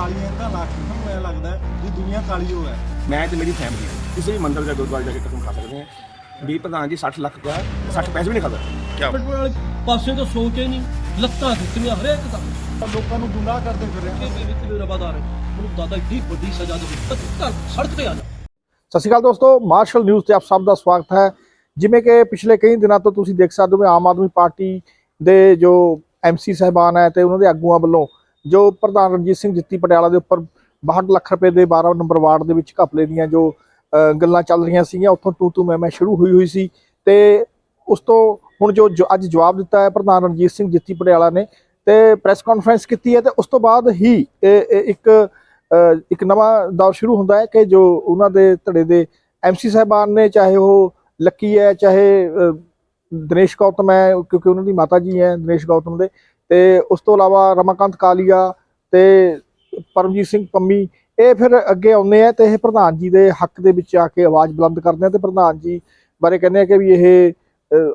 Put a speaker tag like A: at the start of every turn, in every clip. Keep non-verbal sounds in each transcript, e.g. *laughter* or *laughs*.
A: ਕਾਲੀਆਂ ਤਾਂ ਲਾ ਕੇ ਸਾਨੂੰ ਐ ਲੱਗਦਾ ਵੀ ਦੁਨੀਆ ਕਾਲੀ ਹੋ ਹੈ
B: ਮੈਂ ਤੇ ਮੇਰੀ ਫੈਮਿਲੀ ਕਿਸੇ ਵੀ ਮੰਦਿਰ ਜਾਂ ਗੁਰਦੁਆਰੇ ਜਾ ਕੇ ਕਸਮ ਖਾ ਸਕਦੇ ਹਾਂ। ਵੀ ਪ੍ਰਧਾਨ ਜੀ 60 ਲੱਖ ਦਾ 60 ਪੈਸੇ ਵੀ ਨਹੀਂ ਖਾਦਾ
C: ਪਿੰਡ ਵਾਲੇ ਪਾਸੇ ਤਾਂ ਸੋਚੇ ਨਹੀਂ ਲੱਤਾਂ ਖਿੱਚਣੀਆਂ ਹਰੇਕ ਦਾ
A: ਲੋਕਾਂ ਨੂੰ ਗੁੰਮਰਾਹ ਕਰਦੇ ਫਿਰ ਰਹੇ।
C: ਮੇਰੇ ਤੇ ਰਵਾਦਾਰ ਹੈ? ਮੈਨੂੰ ਦਾਦਾ ਇੱਡੀ ਵੱਡੀ ਸਜ਼ਾ ਦੇ ਦਿੱਤੀ ਸੜਕ ਤੇ ਆ ਜਾ।
D: ਸਤਿ ਸ਼੍ਰੀ ਅਕਾਲ ਦੋਸਤੋ ਮਾਰਸ਼ਲ ਨਿਊਜ਼ ਤੇ ਆਪ ਸਭ ਦਾ ਸਵਾਗਤ ਹੈ। ਜਿਵੇਂ ਕਿ ਪਿਛਲੇ ਕਈ ਦਿਨਾਂ ਤੋਂ ਤੁਸੀਂ ਦੇਖ ਸਕਦੇ ਹੋ ਵੀ ਆਮ ਆਦਮੀ ਪਾਰਟੀ ਦੇ ਜੋ ਐਮਸੀ ਸਹਿਬਾਨ ਹੈ ਤੇ ਉਹਨਾਂ ਦੇ ਆਗੂਆਂ ਵੱਲੋਂ ਜੋ ਪ੍ਰਧਾਨ ਰਣਜੀਤ ਸਿੰਘ ਜਿੱਤੀ ਪਟਿਆਲਾ ਦੇ ਉੱਪਰ 62 ਲੱਖ ਰੁਪਏ ਦੇ 12 ਨੰਬਰ ਵਾਰਡ ਦੇ ਵਿੱਚ ਘਪਲੇ ਦੀਆਂ ਜੋ ਗੱਲਾਂ ਚੱਲ ਰਹੀਆਂ ਸੀਗੀਆਂ, ਉੱਥੋਂ ਤੂ ਤੂ ਮੈਂ ਮੈਂ ਸ਼ੁਰੂ ਹੋਈ ਹੋਈ ਸੀ ਤੇ ਉਸ ਤੋਂ ਹੁਣ ਜੋ ਅੱਜ ਜਵਾਬ ਦਿੱਤਾ ਹੈ ਪ੍ਰਧਾਨ ਰਣਜੀਤ ਸਿੰਘ ਜਿੱਤੀ ਪਟਿਆਲਾ ਨੇ ਤੇ ਪ੍ਰੈਸ ਕਾਨਫਰੰਸ ਕੀਤੀ ਹੈ ਤੇ ਉਸ ਤੋਂ ਬਾਅਦ ਹੀ ਇਹ- ਇੱਕ ਇੱਕ ਨਵਾਂ ਦੌਰ ਸ਼ੁਰੂ ਹੁੰਦਾ ਹੈ ਕਿ ਜੋ ਉਹਨਾਂ ਦੇ ਧੜੇ ਦੇ ਐਮਸੀ ਸਾਹਿਬਾਨ ਨੇ, ਚਾਹੇ ਉਹ ਲੱਕੀ ਹੈ, ਚਾਹੇ ਦਿਨੇਸ਼ ਗੌਤਮ ਹੈ, ਕਿਉਂਕਿ ਉਹਨਾਂ ਦੀ ਮਾਤਾ ਜੀ ਹੈ ਦਿਨੇਸ਼ ਗੌਤਮ ਦੇ ਤੇ ਉਸ ਤੋਂ ਇਲਾਵਾ ਰਮਾਕਾਂਤ ਕਾਲੀਆ ਤੇ ਪਰਮਜੀਤ ਸਿੰਘ ਪੰਮੀ, ਇਹ ਫਿਰ ਅੱਗੇ ਆਉਂਦੇ ਆ ਤੇ ਇਹ ਪ੍ਰਧਾਨ ਜੀ ਦੇ ਹੱਕ ਦੇ ਵਿੱਚ ਆ ਕੇ ਆਵਾਜ਼ ਬੁਲੰਦ ਕਰਦੇ ਆ ਤੇ ਪ੍ਰਧਾਨ ਜੀ ਬਾਰੇ ਕਹਿੰਦੇ ਆ ਕਿ ਵੀ ਇਹ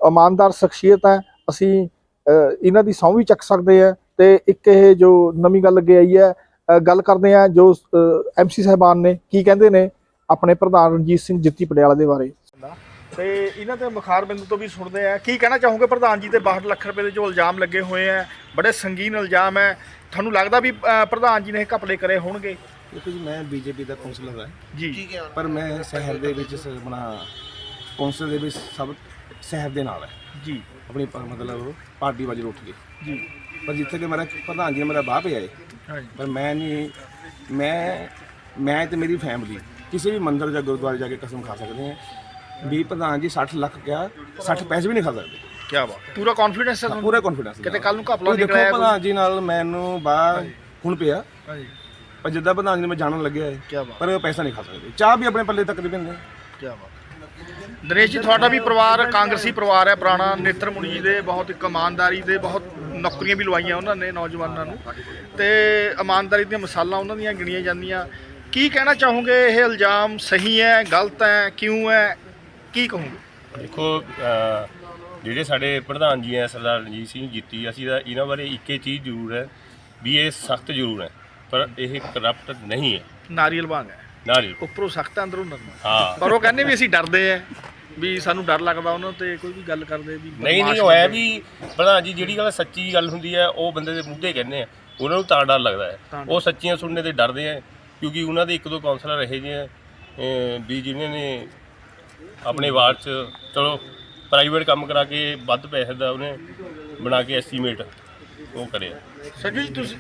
D: ਇਮਾਨਦਾਰ ਸ਼ਖਸੀਅਤ ਹੈ, ਅਸੀਂ ਇਹਨਾਂ ਦੀ ਸਹੁੰ ਵੀ ਚੱਕ ਸਕਦੇ ਆ ਤੇ ਇੱਕ ਇਹ ਜੋ ਨਵੀਂ ਗੱਲ ਅੱਗੇ ਆਈ ਹੈ ਗੱਲ ਕਰਦੇ ਆ ਜੋ ਐਮਸੀ ਸਾਹਿਬਾਨ ਨੇ ਕੀ ਕਹਿੰਦੇ ਨੇ ਆਪਣੇ ਪ੍ਰਧਾਨ ਰਣਜੀਤ ਸਿੰਘ ਜਿੱਤੀ ਪਟਿਆਲਾ ਦੇ ਬਾਰੇ।
E: ਤੇ ਇਹਨਾਂ ਤੇ ਮੁਖਾਰ ਬਿੰਦੂ ਤੋਂ ਵੀ ਸੁਣਦੇ ਆ। ਕੀ ਕਹਿਣਾ ਚਾਹੋਗੇ ਪ੍ਰਧਾਨ ਜੀ ਤੇ 62 ਲੱਖ ਰੁਪਏ ਦੇ ਜੋ ਇਲਜ਼ਾਮ ਲੱਗੇ ਹੋਏ ਆ? ਬੜੇ ਸੰਗੀਨ ਇਲਜ਼ਾਮ ਹੈ ਤੁਹਾਨੂੰ ਲੱਗਦਾ ਵੀ ਅ, ਪ੍ਰਧਾਨ ਜੀ ਨੇ ਇਹ ਘਪਲੇ ਕਰੇ ਹੋਣਗੇ?
B: ਦੇਖੋ ਜੀ ਮੈਂ ਬੀਜੇਪੀ ਦਾ ਕਾਉਂਸਲਰ ਹਾਂ।
E: ਜੀ।
B: ਪਰ ਮੈਂ ਸ਼ਹਿਰ ਦੇ ਵਿੱਚ ਸ- ਆਪਣਾ ਕੌਂਸਲ ਦੇ ਵਿੱਚ ਸਭ ਸ਼ਹਿਰ ਦੇ ਨਾਲ ਹੈ।
E: ਜੀ।
B: ਆਪਣੀ ਪ- ਮਤਲਬ ਪਾਰਟੀ ਵਜਰ ਉੱਠ ਕੇ
E: ਜੀ।
B: ਪਰ ਜਿੱਥੇ ਕਿ ਮੇਰਾ ਪ੍ਰਧਾਨ ਜੀ ਨੇ ਮੇਰਾ ਬਾਹ ਪਿਆ ਹੈ
E: ਹਾਂਜੀ
B: ਪਰ ਮੈਂ ਨਹੀਂ ਮੈਂ ਮੈਂ ਤੇ ਮੇਰੀ ਫੈਮਿਲੀ ਕਿਸੇ ਵੀ ਮੰਦਿਰ ਜਾਂ ਗੁਰਦੁਆਰੇ ਜਾ ਕੇ ਕਸਮ ਖਾ ਸਕਦੇ ਹਾਂ। ਵੀ ਪ੍ਰਧਾਨ ਜੀ 60 ਲੱਖ ਕਿਹਾ 60 ਪੈਸੇ ਵੀ ਨਹੀਂ ਖਾ ਸਕਦੇ।
E: ਕੀ ਬਾਤ। ਪੂਰਾ ਕੌਨਫੀਡੈਂਸ ਹੈ ਤੁਹਾਨੂੰ?
B: ਪੂਰੇ ਕੌਨਫੀਡੈਂਸ
E: ਕਿਤੇ ਕੱਲ ਨੂੰ ਘਪਲਾ
B: ਦੇਖੋ
E: ਨਿਕਲਿਆ?
B: ਪ੍ਰਧਾਨ ਜੀ ਨਾਲ ਮੈਨੂੰ ਬਾਹ ਹੁਣ ਪਿਆ।
E: ਹਾਂਜੀ।
B: ਪਰ ਜਿੱਦਾਂ ਪ੍ਰਧਾਨ ਜੀ ਨੂੰ ਮੈਂ ਜਾਣਨ ਲੱਗਿਆ ਹੈ
E: ਕੀ ਬਾਤ।
B: ਪਰ ਪੈਸਾ ਨਹੀਂ ਖਾ ਸਕਦੇ। ਚਾਹ ਵੀ ਆਪਣੇ ਪੱਲੇ ਤੱਕ ਨਹੀਂ ਪੈਂਦੇ।
E: ਕੀ ਬਾਤ। ਦਿਨੇਸ਼ ਜੀ ਤੁਹਾਡਾ ਵੀ ਪਰਿਵਾਰ ਕਾਂਗਰਸੀ ਪਰਿਵਾਰ ਹੈ ਪੁਰਾਣਾ। ਨੇਤਰ ਮੁਨੀ ਜੀ ਦੇ ਬਹੁਤ ਇੱਕ ਇਮਾਨਦਾਰੀ ਦੇ ਬਹੁਤ ਨੌਕਰੀਆਂ ਵੀ ਲਵਾਈਆਂ ਉਹਨਾਂ ਨੇ ਨੌਜਵਾਨਾਂ ਨੂੰ। ਤੇ ਇਮਾਨਦਾਰੀ ਦੀਆਂ ਮਿਸਾਲਾਂ ਉਹਨਾਂ ਦੀਆਂ ਗਿਣੀਆਂ ਜਾਂਦੀਆਂ। ਕੀ ਕਹਿਣਾ ਚਾਹੋਗੇ? ਇਹ ਇਲਜ਼ਾਮ ਸਹੀ ਹੈ ਗਲਤ ਹੈ ਕਿਉਂ ਹੈ? ਕੀ ਕਹੋਗੇ?
F: ਦੇਖੋ ਅਹ, ਜਿਹੜੇ ਸਾਡੇ ਪ੍ਰਧਾਨ ਜੀ ਹੈ ਸਰਦਾਰ ਰਣਜੀਤ ਸਿੰਘ ਜੀਤੀ ਅਸੀਂ ਤਾਂ ਇਹਨਾਂ ਬਾਰੇ ਇੱਕੇ ਚੀਜ਼ ਜ਼ਰੂਰ ਹੈ ਵੀ ਇਹ ਸਖਤ ਜ਼ਰੂਰ ਹੈ ਪਰ ਇਹ ਕਰਪਟ ਨਹੀਂ ਹੈ।
E: ਨਾਰੀਅਲ ਵਾਂਗ ਹੈ।
F: ਨਾਰੀ
E: ਉੱਪਰੋਂ ਸਖਤ ਅੰਦਰੋਂ ਨਰਮ
F: ਹਾਂ।
E: ਪਰ ਉਹ ਕਹਿੰਦੇ ਵੀ ਅਸੀਂ ਡਰਦੇ ਆ ਵੀ ਸਾਨੂੰ ਡਰ ਲੱਗਦਾ ਉਹਨਾਂ ਤੇ ਕੋਈ ਵੀ ਗੱਲ ਕਰਦੇ ਵੀ
F: ਨਹੀਂ ਨਹੀਂ ਹੋਇਆ
E: ਬੰਦੇ।
F: ਵੀ ਪ੍ਰਧਾਨ ਜੀ ਜਿਹੜੀ ਗੱਲ ਸੱਚੀ ਗੱਲ ਹੁੰਦੀ ਹੈ ਉਹ ਬੰਦੇ ਦੇ ਮੂੰਹ ਕਹਿੰਦੇ ਆ ਉਹਨਾਂ ਨੂੰ ਤਾਂ ਡਰ ਲੱਗਦਾ ਹੈ।
E: ਤਾਂ
F: ਉਹ ਸੱਚੀਆਂ ਸੁਣਨੇ ਤੇ ਡਰਦੇ ਆ ਕਿਉਂਕਿ ਉਹਨਾਂ ਦੇ ਇੱਕ ਦੋ ਕਾਉਂਸਲਰ ਜਿਹੇ ਆ ਅਹ, ਵੀ ਜਿਨ੍ਹਾਂ ਨੇ ਆਪਣੇ ਵਾਰਡ 'ਚ ਚਲੋ ਪ੍ਰਾਈਵੇਟ ਕੰਮ ਕਰਾ ਕੇ ਵੱਧ ਪੈਸੇ ਦਾ ਉਹਨੇ ਬਣਾ ਕੇ ਐਸਟੀਮੇਟ ਉਹ ਕਰਿਆ।
E: ਸੰਜੂ ਜੀ ਤੁਸੀਂ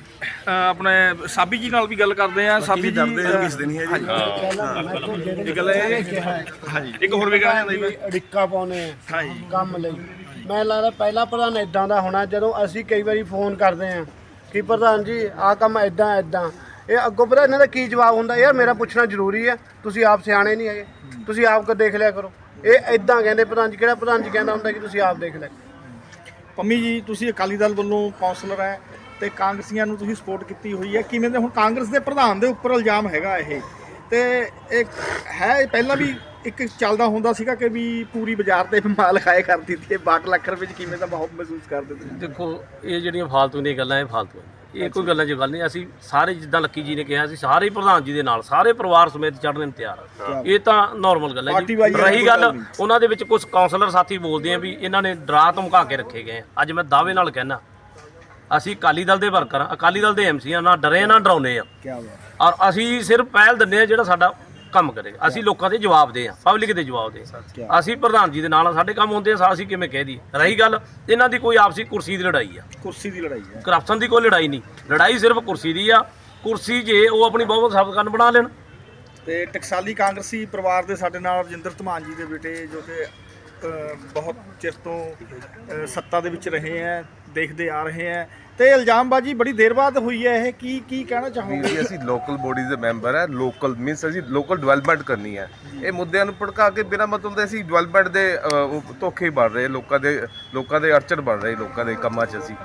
E: ਅਹ, ਆਪਣੇ ਸਾਬੀ ਜੀ ਨਾਲ ਵੀ ਗੱਲ ਕਰਦੇ ਆ ਸਾਬੀ ਜੀ
B: ਡਰਦੇ ਆ ਕਿਸੇ ਦੇ ਨਹੀਂ ਹੈ ਜੀ।
F: ਹਾਂ।
E: ਇਹ ਗੱਲ ਇਹ ਹਾਂਜੀ ਇੱਕ ਹੋਰ ਵੀ ਕਹਿਣਾ ਚਾਹੁੰਦਾ ਜੀ।
G: ਅੜਿੱਕਾ ਪਾਉਨੇ ਕੰਮ ਲਈ। ਮੈਂ ਲੱਗਦਾ ਪਹਿਲਾ ਪ੍ਰਧਾਨ ਇਦਾਂ ਦਾ ਹੋਣਾ ਜਦੋਂ ਅਸੀਂ ਕਈ ਵਾਰੀ ਫੋਨ ਕਰਦੇ ਆ ਕਿ ਪ੍ਰਧਾਨ ਜੀ ਆਹ ਕੰਮ ਇਦਾਂ ਇਦਾਂ ਇਹ ਅੱਗੋਂ ਪਤਾ ਇਹਨਾਂ ਦਾ ਕੀ ਜਵਾਬ ਹੁੰਦਾ ਯਾਰ ਮੇਰਾ ਪੁੱਛਣਾ ਜ਼ਰੂਰੀ ਹੈ ਤੁਸੀਂ ਆਪ ਸਿਆਣੇ ਨਹੀਂ ਹੈਗੇ ਤੁਸੀਂ ਆਪ ਕੋ ਦੇਖ ਲਿਆ ਕਰੋ। ਇਹ ਇਦਾਂ ਕਹਿੰਦੇ ਪ੍ਰਧਾਨ ਜੀ ਕਿਹੜਾ ਪ੍ਰਧਾਨ ਜੀ ਕਹਿੰਦਾ ਹੁੰਦਾ ਕਿ ਤੁਸੀਂ ਆਪ ਦੇਖ ਲਿਆ
E: ਪੰਮੀ ਜੀ ਤੁਸੀਂ ਅਕਾਲੀ ਦਲ ਵੱਲੋਂ ਕਾਉਂਸਲਰ ਹੈ ਤੇ ਕਾਂਗਰਸੀਆਂ ਨੂੰ ਤੁਸੀਂ ਸਪੋਰਟ ਕੀਤੀ ਹੋਈ ਹੈ। ਕਿਵੇਂ ਦੇ ਹੁਣ ਕਾਂਗਰਸ ਦੇ ਪ੍ਰਧਾਨ ਦੇ ਉੱਪਰ ਇਲਜ਼ਾਮ ਹੈਗਾ ਇਹ? ਤੇ ਇਹ ਹੈ ਇਹ ਪਹਿਲਾਂ ਵੀ ਇੱਕ ਚੱਲਦਾ ਹੁੰਦਾ ਸੀਗਾ ਕਿ ਵੀ ਪੂਰੀ ਬਾਜ਼ਾਰ ਤੇ ਮਾਲ ਖਾਏ ਕਰਦੀ ਸੀ 62 ਲੱਖ ਰੁਪਏ ਚ ਕਿਵੇਂ ਦਾ ਬਹੁਤ ਮਹਿਸੂਸ ਕਰਦੇ ਤੁਸੀਂ?
H: ਦੇਖੋ ਇਹ ਜਿਹੜੀਆਂ ਫਾਲਤੂ ਦੀਆਂ ਗੱਲਾਂ ਇਹ ਫਾਲਤੂ ਹੈ। ਇਹ ਕੋਈ ਗੱਲਾਂ 'ਚ ਗੱਲ ਨਹੀਂ। ਅਸੀਂ ਸਾਰੇ ਜਿੱਦਾਂ ਲੱਕੀ ਜੀ ਨੇ ਕਿਹਾ ਸੀ ਸਾਰੇ ਪ੍ਰਧਾਨ ਜੀ ਦੇ ਨਾਲ ਸਾਰੇ ਪਰਿਵਾਰ ਸਮੇਤ ਚੜ੍ਹਨ ਨੂੰ ਤਿਆਰ ਆ। ਇਹ ਤਾਂ ਨਾਰਮਲ ਗੱਲ ਹੈ ਜੀ। ਰਹੀ ਗੱਲ। ਉਹਨਾਂ ਦੇ ਵਿੱਚ ਕੁਝ ਕਾਉਂਸਲਰ ਸਾਥੀ ਬੋਲਦੇ ਆ ਵੀ ਇਹਨਾਂ ਨੇ ਡਰਾ ਧਮਕਾ ਕੇ ਰੱਖੇ ਗਏ ਅੱਜ ਮੈਂ ਦਾਅਵੇ ਨਾਲ ਕਹਿਣਾ ਅਸੀਂ ਅਕਾਲੀ ਦਲ ਦੇ ਵਰਕਰ ਆ ਅਕਾਲੀ ਦਲ ਦੇ ਐਮਸੀ ਆ ਨਾ ਡਰੇ ਨਾ ਡਰਾਉਨੇ ਆ। ਔਰ ਅਸੀਂ ਸਿਰਫ ਪਹਿਲ ਦਿੰਦੇ ਆ ਜਿਹੜਾ ਸਾਡਾ ਕੰਮ ਕਰੇਗਾ ਅਸੀਂ ਲੋਕਾਂ ਦੇ ਜਵਾਬ ਦੇ ਆ ਪਬਲਿਕ ਦੇ ਜਵਾਬ ਦੇ। ਅਸੀਂ ਪ੍ਰਧਾਨ ਜੀ ਦੇ ਨਾਲ ਆ, ਸਾਡੇ ਕੰਮ ਹੁੰਦੇ ਆ ਅਸੀਂ ਕਿਵੇਂ ਕਹਿ ਦੀ ਰਹੀ ਗੱਲ ਇਹਨਾਂ ਦੀ ਕੋਈ ਆਪਸੀ ਕੁਰਸੀ ਦੀ ਲੜਾਈ ਆ।
E: ਕੁਰਸੀ ਦੀ ਲੜਾਈ ਹੈ।
H: ਕਰਪਸ਼ਨ ਦੀ ਕੋਈ ਲੜਾਈ ਨਹੀਂ। ਲੜਾਈ ਸਿਰਫ ਕੁਰਸੀ ਦੀ ਆ। ਕੁਰਸੀ ਜੇ ਉਹ ਆਪਣੀ ਬਹੁਮਤ ਸਾਬਤ ਕਰਨ ਬਣਾ ਲੈਣ।
E: ਤੇ ਟਕਸਾਲੀ ਕਾਂਗਰਸੀ ਪਰਿਵਾਰ ਦੇ ਸਾਡੇ ਨਾਲ ਰਜਿੰਦਰ ਧਮਾਨ ਜੀ ਦੇ ਬੇਟੇ ਜੋ ਕਿ ਬਹੁਤ ਚਿਰ ਤੋਂ ਸੱਤਾ ਦੇ ਵਿੱਚ ਰਹੇ ਹੈ। ਦੇਖਦੇ ਆ ਰਹੇ ਹੈ ਤੇ ਇਲਜ਼ਾਮਬਾਜ਼ੀ ਬੜੀ ਦੇਰ ਬਾਅਦ ਹੋਈ ਹੈ ਇਹ। ਕੀ ਕੀ ਕਹਿਣਾ ਚਾਹੋਗੇ?
I: ਵੀ ਅਸੀਂ ਲੋਕਲ ਬੋਡੀਜ਼ ਦੇ ਮੈਂਬਰ ਹੈ ਲੋਕਲ ਮੀਨਸ ਅਸੀਂ ਲੋਕਲ ਡਿਵੈਲਪਮੈਂਟ ਕਰਨੀ ਹੈ ਇਹ ਮੁੱਦਿਆਂ ਨੂੰ ਭੜਕਾ ਕੇ ਬਿਨਾਂ ਮਤਲਬ ਦੇ ਅਸੀਂ ਡਿਵੈਲਪਮੈਂਟ ਦੇ ਧੋਖੇ ਬਣ ਰਹੇ ਲੋਕਾਂ ਦੇ ਲੋਕਾਂ ਦੇ ਅੜਚਨ ਬਣ ਰਹੇ ਲੋਕਾਂ ਦੇ ਕੰਮਾਂ 'ਚ ਅਸੀਂ।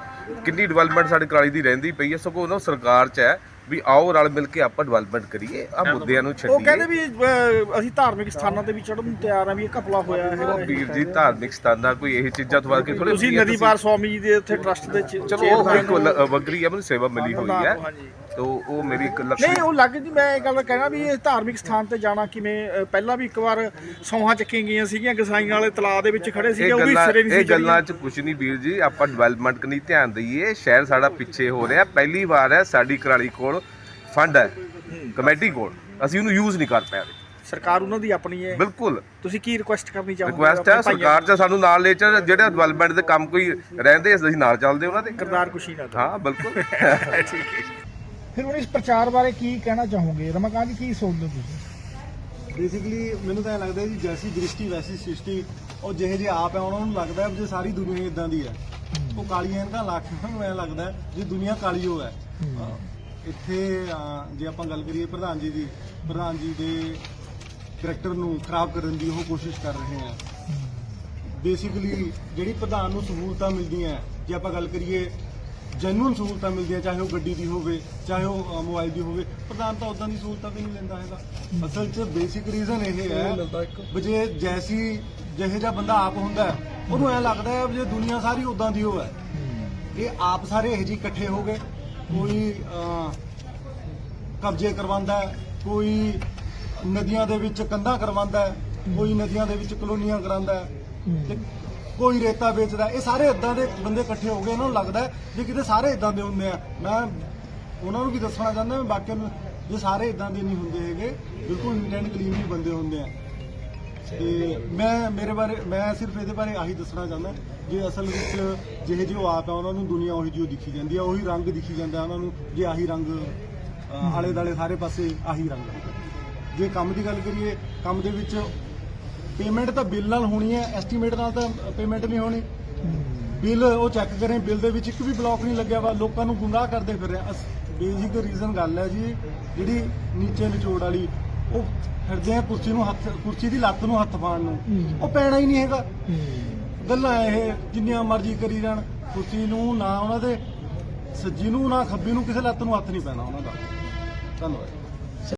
I: ਕਿੰਨੀ ਡਿਵੈਲਪਮੈਂਟ ਸਾਡੀ ਕਰਾਲੀ ਦੀ ਰਹਿੰਦੀ ਪਈ ਹੈ। ਸਗੋਂ ਉਹਨਾਂ ਸਰਕਾਰ 'ਚ ਹੈ। ਵੀ ਆਓ ਰਲ ਮਿਲ ਕੇ ਆਪਾਂ ਡਿਵੈਲਪਮੈਂਟ ਕਰੀਏ ਆ ਮੁੱਦਿਆਂ ਨੂੰ
E: ਉਹ ਕਹਿੰਦੇ
I: ਛੱਡੀਏ
E: ਵੀ ਅਸੀਂ ਧਾਰਮਿਕ ਸਥਾਨਾਂ ਤੇ ਵੀ ਚੜ੍ਹਨ ਨੂੰ ਤਿਆਰ ਆ ਵੀ ਇਹ ਘਪਲਾ ਹੋਇਆ ਹੈ
I: ਉਹ ਵੀਰ ਜੀ ਧਾਰਮਿਕ ਸਥਾਨਾਂ ਕੋਈ ਇਹ ਚੀਜ਼ਾਂ ਤੋਂ ਬਾਅਦ ਕੇ ਥੋੜੇ
E: ਤੁਸੀਂ ਨਦੀ ਪਾਰ ਸਵਾਮੀ ਜੀ ਦੇ ਉੱਥੇ ਟਰਸਟ ਦੇ ਚ-
I: ਚਲੋ ਉਹ ਇੱਕ ਵੱਖਰੀ ਹੈ ਮੈਨੂੰ ਸੇਵਾ ਮਿਲੀ ਹੋਈ ਹੈ।
E: ਹਾਂਜੀ।
I: ਤੋ ਉਹ ਮੇਰੀ ਇੱਕ ਲਕਸ਼ਮੀ
D: ਨਹੀਂ ਉਹ ਲੱਗ ਜੀ ਮੈਂ ਇਹ ਗੱਲ ਕਹਿਣਾ ਵੀ ਇਹ ਧਾਰਮਿਕ ਸਥਾਨ ਤੇ ਜਾਣਾ ਕਿਵੇਂ ਅ, ਪਹਿਲਾਂ ਵੀ ਇੱਕ ਵਾਰ ਸੌਹਾਂ ਚੱਕੀਆਂ ਗਈਆਂ ਸੀਗੀਆਂ ਗਸਾਈਆਂ ਵਾਲੇ ਤਲਾਅ ਦੇ ਵਿੱਚ ਖੜੇ ਸੀਗੇ
I: ਇਹ
D: ਉਹ ਵੀ
I: ਗੱਲਾਂ
D: ਸਿਰੇ ਨਹੀਂ
I: ਇਹ
D: ਸੀ
I: ਗੱਲਾਂ 'ਚ ਕੁਝ ਨਹੀਂ ਵੀਰ ਜੀ ਆਪਾਂ ਡਿਵੈਲਪਮੈਂਟ ਕਨੀ ਧਿਆਨ ਦਈਏ ਸ਼ਹਿਰ ਸਾਡਾ ਪਿੱਛੇ ਹੋ ਰਿਹਾ ਪਹਿਲੀ ਵਾਰ ਹੈ ਸਾਡੀ ਕਰਾਲੀ ਕੋਲ ਫੰਡ ਹੈ ਕਮੇਟੀ ਕੋਲ ਅਸੀਂ ਉਹਨੂੰ ਯੂਜ਼ ਨਹੀਂ ਕਰ ਪਾ ਰਹੇ
D: ਸਰਕਾਰ ਉਹਨਾਂ ਦੀ ਆਪਣੀ ਹੈ।
I: ਬਿਲਕੁਲ।
D: ਤੁਸੀਂ ਕੀ ਰਿਕੁਐਸਟ ਕਰਨੀ ਚਾਹੋਗੇ?
I: ਰਿਕੁਐਸਟ ਹੈ
D: ਆਪਣੇ ਭਾਈਆਂ
I: ਸਰਕਾਰ 'ਚ ਸਾਨੂੰ ਨਾਲ ਲੈ ਚੱਲ ਜਿਹੜਾ ਡਿਵੈਲਪਮੈਂਟ ਦੇ ਕੰਮ ਕੋਈ ਰਹਿੰਦੇ ਅਸੀਂ ਨਾਲ ਚੱਲਦੇ ਉਹਨਾਂ ਦੇ।
D: ਕਿਰਦਾਰ ਕੁਸ਼ੀ ਨਾਲ।
I: ਹਾਂ ਬਿਲਕੁਲ। *laughs*
D: ਠੀਕ ਹੈ ਫਿਰ ਹੁਣ ਇਸ ਪ੍ਰਚਾਰ ਬਾਰੇ ਕੀ ਕਹਿਣਾ ਚਾਹੋਗੇ? ਰਮਾਕਾਂਤ ਜੀ ਕੀ ਸੋਚਦੇ ਹੋ ਤੁਸੀਂ?
A: ਬੇਸਿਕਲੀ ਮੈਨੂੰ ਤਾਂ ਇਹ ਲੱਗਦਾ ਜੀ ਜੈਸੀ ਦ੍ਰਿਸ਼ਟੀ ਵੈਸੀ ਸ੍ਰਿਸ਼ਟੀ ਉਹ ਜਿਹੇ ਜਿਹੇ ਆਪ ਹੈ ਉਹਨਾਂ ਨੂੰ ਲੱਗਦਾ ਹੈ ਵੀ ਜੇ ਸਾਰੀ ਦੁਨੀਆ ਇਦਾਂ ਦੀ ਹੈ ਉਹ ਕਾਲੀਆਂ ਇਹਨਾਂ ਲੱਖ ਨੂੰ ਐ ਲੱਗਦਾ ਜੇ ਦੁਨੀਆ ਕਾਲੀ ਹੋ। ਹੈ। ਇੱਥੇ ਜੇ ਆਪਾਂ ਗੱਲ ਕਰੀਏ ਪ੍ਰਧਾਨ ਜੀ ਦੀ ਪ੍ਰਧਾਨ ਜੀ ਦੇ ਕਰੈਕਟਰ ਨੂੰ ਖਰਾਬ ਕਰਨ ਦੀ ਉਹ ਕੋਸ਼ਿਸ਼ ਕਰ ਰਹੇ ਹੈ। ਬੇਸਿਕਲੀ ਜਿਹੜੀ ਪ੍ਰਧਾਨ ਨੂੰ ਸਹੂਲਤਾਂ ਮਿਲਦੀਆਂ ਜੇ ਆਪਾਂ ਗੱਲ ਕਰੀਏ ਜੈਨੂਨ ਸਹੂਲਤਾਂ ਮਿਲਦੀਆਂ ਚਾਹੇ ਉਹ ਗੱਡੀ ਦੀ ਹੋਵੇ ਚਾਹੇ ਉਹ ਮੋਬਾਈਲ ਦੀ ਹੋਵੇ ਪ੍ਰਧਾਨ ਤਾਂ ਉਦਾਂ ਦੀ ਸਹੂਲਤਾਂ ਵੀ ਨਹੀਂ ਲੈਂਦਾ ਹੈਗਾ। ਅਸਲ 'ਚ ਬੇਸਿਕ ਰੀਜ਼ਨ ਇਹ ਹੈ ਵੀ ਜੇ ਜੈਸੀ ਜਿਹੇ ਜਿਹਾ ਬੰਦਾ ਆਪ ਹੁੰਦਾ ਉਹਨੂੰ ਐ ਲੱਗਦਾ ਹੈ ਵੀ ਜੇ ਦੁਨੀਆ ਸਾਰੀ ਉਦਾਂ ਦੀ ਹੋਵੇ ਇਹ ਆਪ ਸਾਰੇ ਇਹ ਜੀ ਇਕੱਠੇ ਹੋ ਗਏ ਕੋਈ ਕਬਜ਼ੇ ਕਰਵਾਉਂਦਾ ਕੋਈ ਨਦੀਆਂ ਦੇ ਵਿੱਚ ਕੰਧਾਂ ਕਰਵਾਉਂਦਾ ਕੋਈ ਨਦੀਆਂ ਦੇ ਵਿੱਚ ਕਲੋਨੀਆਂ ਕਰਾਉਂਦਾ ਤੇ ਕੋਈ ਰੇਤਾ ਵੇਚਦਾ, ਇਹ ਸਾਰੇ ਇਦਾਂ ਦੇ ਬੰਦੇ ਇਕੱਠੇ ਹੋ ਗਏ, ਇਹਨਾਂ ਨੂੰ ਲੱਗਦਾ ਜੇ ਕਿਤੇ ਸਾਰੇ ਇਦਾਂ ਦੇ ਹੁੰਦੇ ਆ ਮੈਂ ਉਹਨਾਂ ਨੂੰ ਵੀ ਦੱਸਣਾ ਚਾਹੁੰਦਾ ਮੈਂ ਬਾਕੀਆਂ ਨੂੰ ਜੇ ਸਾਰੇ ਇਦਾਂ ਦੇ ਨਹੀਂ ਹੁੰਦੇ ਹੈਗੇ, ਬਿਲਕੁਲ ਨੀਟ ਐਂਡ ਕਲੀਨ ਵੀ ਬੰਦੇ ਹੁੰਦੇ ਆ ਤੇ ਮੈਂ ਮੇਰੇ ਬਾਰੇ ਮੈਂ ਸਿਰਫ ਇਹਦੇ ਬਾਰੇ ਆਹੀ ਦੱਸਣਾ ਚਾਹੁੰਦਾ, ਜੇ ਅਸਲ ਵਿੱਚ ਜਿਹੇ ਜਿਹੇ ਉਹ ਆਪ ਆ, ਉਹਨਾਂ ਨੂੰ ਦੁਨੀਆ ਉਹੀ ਜਿਹੀ ਓ ਦਿਖੀ ਜਾਂਦੀ ਆ, ਉਹੀ ਰੰਗ ਦਿਖੀ ਜਾਂਦਾ ਉਹਨਾਂ ਨੂੰ ਜੇ ਆਹੀ ਰੰਗ ਆਲੇ ਦਾਲੇ ਸਾਰੇ ਪਾਸੇ ਆਹੀ ਰੰਗ ਆ। ਜੇ ਕੰਮ ਦੀ ਗੱਲ ਕਰੀਏ, ਕੰਮ ਦੇ ਵਿੱਚ ਪੇਮੈਂਟ ਤਾਂ ਬਿੱਲ ਨਾਲ ਹੋਣੀ ਹੈ ਐਸਟੀਮੇਟ ਨਾਲ ਤਾਂ ਪੇਮੈਂਟ ਨਹੀਂ ਹੋਣੀ। ਬਿੱਲ ਉਹ ਚੈੱਕ ਕਰੇ, ਬਿੱਲ ਦੇ ਵਿੱਚ ਇੱਕ ਵੀ ਬਲੌਕ ਨਹੀਂ ਲੱਗਿਆ ਵਾ, ਲੋਕਾਂ ਨੂੰ ਗੁੰਮਰਾਹ ਕਰਦੇ ਫਿਰ ਰਹੇ ਬੇਸਿਕ ਰੀਜ਼ਨ ਗੱਲ ਹੈ ਜੀ, ਜਿਹੜੀ ਨੀਚੇ ਨਿਚੋੜ ਵਾਲੀ, ਉਹ ਫਿਰਦੇ ਆ ਕੁਰਸੀ ਨੂੰ ਹੱਥ, ਕੁਰਸੀ ਦੀ ਲੱਤ ਨੂੰ ਹੱਥ ਪਾਉਣ ਨੂੰ। ਉਹ ਪੈਣਾ ਹੀ ਨਹੀਂ ਹੈਗਾ। ਗੱਲਾਂ ਇਹ, ਜਿੰਨੀਆਂ ਮਰਜ਼ੀ ਕਰੀ ਜਾਣ, ਕੁਰਸੀ ਨੂੰ ਨਾ ਉਹਨਾਂ ਦੇ, ਸੱਜੀ ਨੂੰ ਨਾ ਖੱਬੀ ਨੂੰ, ਕਿਸੇ ਲੱਤ ਨੂੰ ਹੱਥ ਨਹੀਂ ਪੈਣਾ ਉਹਨਾਂ ਦਾ। ਧੰਨਵਾਦ